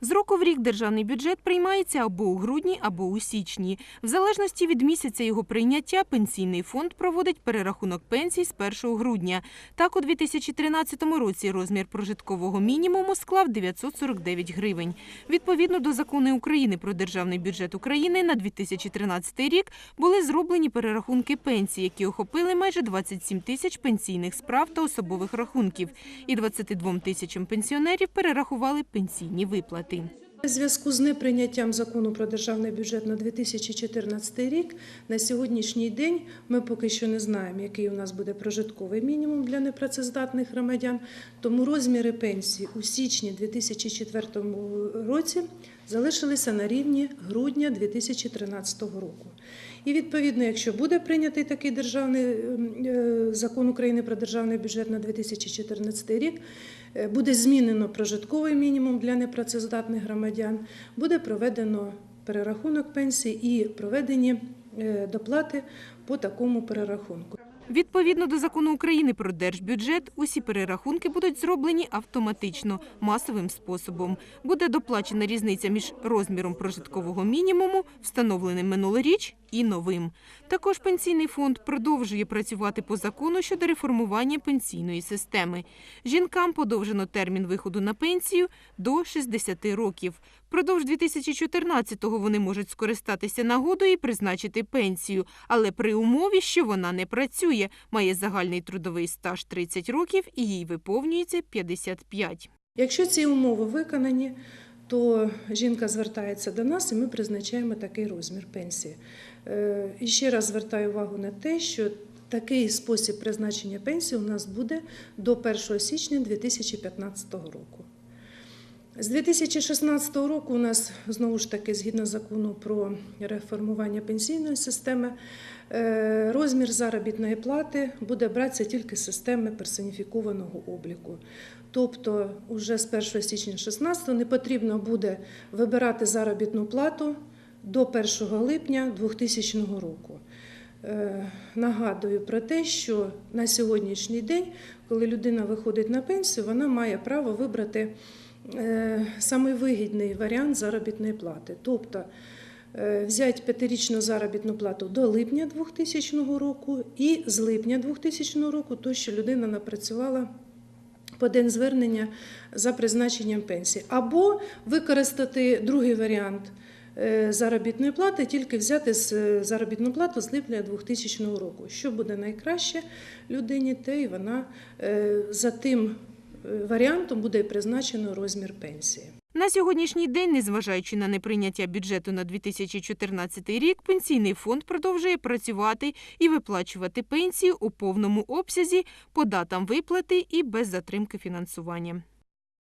З року в рік державний бюджет приймається або у грудні, або у січні. В залежності від місяця його прийняття пенсійний фонд проводить перерахунок пенсій з 1 грудня. Так, у 2013 році розмір прожиткового мінімуму склав 949 гривень. Відповідно до закону України про державний бюджет України на 2013 рік були зроблені перерахунки пенсій, які охопили майже 27 тисяч пенсійних справ та особових рахунків, і 22 тисячам пенсіонерів перерахували пенсійні виплати. У зв'язку з неприйняттям закону про державний бюджет на 2014 рік на сьогоднішній день ми поки що не знаємо, який у нас буде прожитковий мінімум для непрацездатних громадян. Тому розміри пенсії у січні 2004 році залишилися на рівні грудня 2013 року. І відповідно, якщо буде прийнятий такий державний е, закон України про державний бюджет на 2014 рік, е, буде змінено прожитковий мінімум для непрацездатних громадян, буде проведено перерахунок пенсій і проведені е, доплати по такому перерахунку. Відповідно до закону України про держбюджет, усі перерахунки будуть зроблені автоматично, масовим способом. Буде доплачена різниця між розміром прожиткового мінімуму, встановленим минулоріч, і новим. Також пенсійний фонд продовжує працювати по закону щодо реформування пенсійної системи. Жінкам подовжено термін виходу на пенсію до 60 років. Впродовж 2014-го вони можуть скористатися нагодою і призначити пенсію, але при умові, що вона не працює, має загальний трудовий стаж 30 років і їй виповнюється 55. Якщо ці умови виконані, то жінка звертається до нас і ми призначаємо такий розмір пенсії. Е, І ще раз звертаю увагу на те, що такий спосіб призначення пенсії у нас буде до 1 січня 2015 року. З 2016 року у нас знову ж таки, згідно закону про реформування пенсійної системи, е, розмір заробітної плати буде братися тільки з системи персоніфікованого обліку. Тобто, уже з 1 січня 2016 не потрібно буде вибирати заробітну плату до 1 липня 2000 року. Е, Нагадую про те, що на сьогоднішній день, коли людина виходить на пенсію, вона має право вибрати самий вигідний варіант заробітної плати. Тобто е, взяти п'ятирічну заробітну плату до липня 2000 року і з липня 2000 року, то що людина напрацювала по день звернення за призначенням пенсії, або використати другий варіант е, заробітної плати, тільки взяти е, заробітну плату з липня 2000 року. Що буде найкраще людині, те і вона е, за тим е, варіантом буде призначено розмір пенсії. На сьогоднішній день, незважаючи на неприйняття бюджету на 2014 рік, пенсійний фонд продовжує працювати і виплачувати пенсію у повному обсязі по датам виплати і без затримки фінансування.